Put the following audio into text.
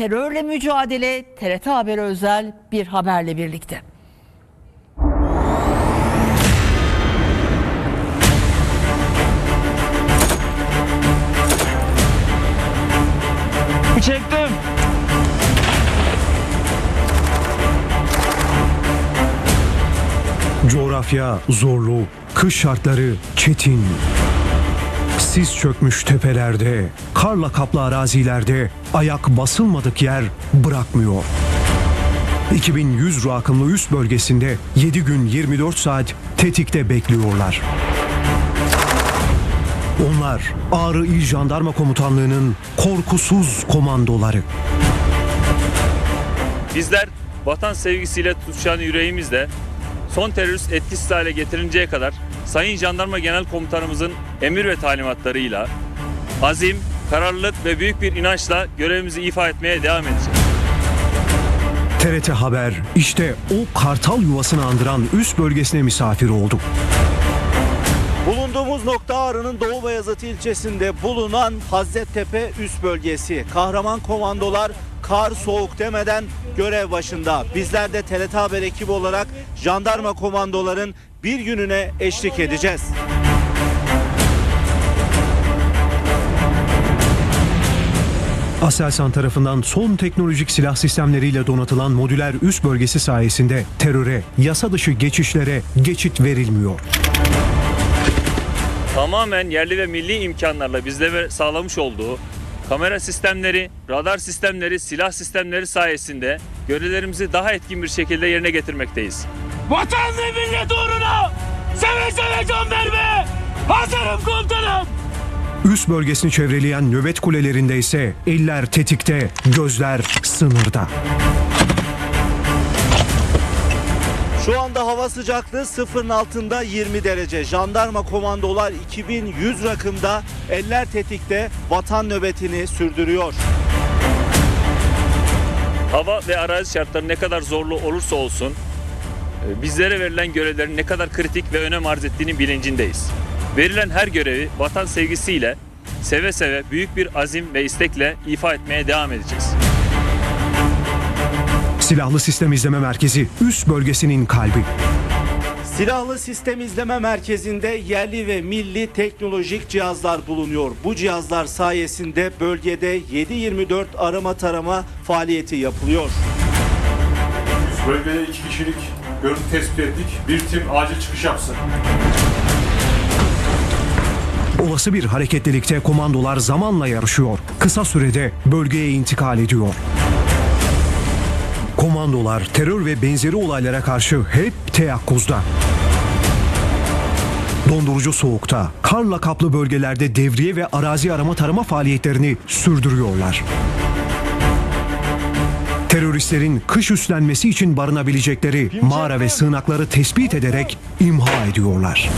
terörle mücadele TRT Haber özel bir haberle birlikte. Çektim. Coğrafya zorlu, kış şartları çetin. Sis çökmüş tepelerde, karla kaplı arazilerde ayak basılmadık yer bırakmıyor. 2100 rakımlı üst bölgesinde 7 gün 24 saat tetikte bekliyorlar. Onlar Ağrı İl Jandarma Komutanlığı'nın korkusuz komandoları. Bizler vatan sevgisiyle tutuşan yüreğimizle son terörist etkisiz hale getirinceye kadar Sayın Jandarma Genel Komutanımızın emir ve talimatlarıyla azim, kararlılık ve büyük bir inançla görevimizi ifa etmeye devam edeceğiz. TRT Haber işte o kartal yuvasını andıran üst bölgesine misafir oldu. Bulunduğumuz nokta Ağrı'nın Doğu Beyazıt ilçesinde bulunan Hazrettepe üst bölgesi. Kahraman komandolar kar soğuk demeden görev başında. Bizler de TRT Haber ekibi olarak jandarma komandoların bir gününe eşlik edeceğiz. Aselsan tarafından son teknolojik silah sistemleriyle donatılan modüler üst bölgesi sayesinde teröre, yasa dışı geçişlere geçit verilmiyor. Tamamen yerli ve milli imkanlarla bizlere sağlamış olduğu kamera sistemleri, radar sistemleri, silah sistemleri sayesinde görevlerimizi daha etkin bir şekilde yerine getirmekteyiz. Vatan ve millet uğruna seve seve can verme. Hazırım komutanım. Üst bölgesini çevreleyen nöbet kulelerinde ise eller tetikte, gözler sınırda. Şu anda hava sıcaklığı sıfırın altında 20 derece. Jandarma komandolar 2100 rakımda eller tetikte vatan nöbetini sürdürüyor. Hava ve arazi şartları ne kadar zorlu olursa olsun e, bizlere verilen görevlerin ne kadar kritik ve önem arz ettiğinin bilincindeyiz. Verilen her görevi vatan sevgisiyle seve seve büyük bir azim ve istekle ifa etmeye devam edeceğiz. Silahlı Sistem İzleme Merkezi üst bölgesinin kalbi. Silahlı Sistem İzleme Merkezi'nde yerli ve milli teknolojik cihazlar bulunuyor. Bu cihazlar sayesinde bölgede 7-24 arama tarama faaliyeti yapılıyor. Bölgede iki kişilik görüntü tespit ettik. Bir tim acil çıkış yapsın. Olası bir hareketlilikte komandolar zamanla yarışıyor. Kısa sürede bölgeye intikal ediyor. Komandolar terör ve benzeri olaylara karşı hep teyakkuzda. Dondurucu soğukta, karla kaplı bölgelerde devriye ve arazi arama tarama faaliyetlerini sürdürüyorlar. Teröristlerin kış üstlenmesi için barınabilecekleri mağara ve sığınakları tespit ederek imha ediyorlar.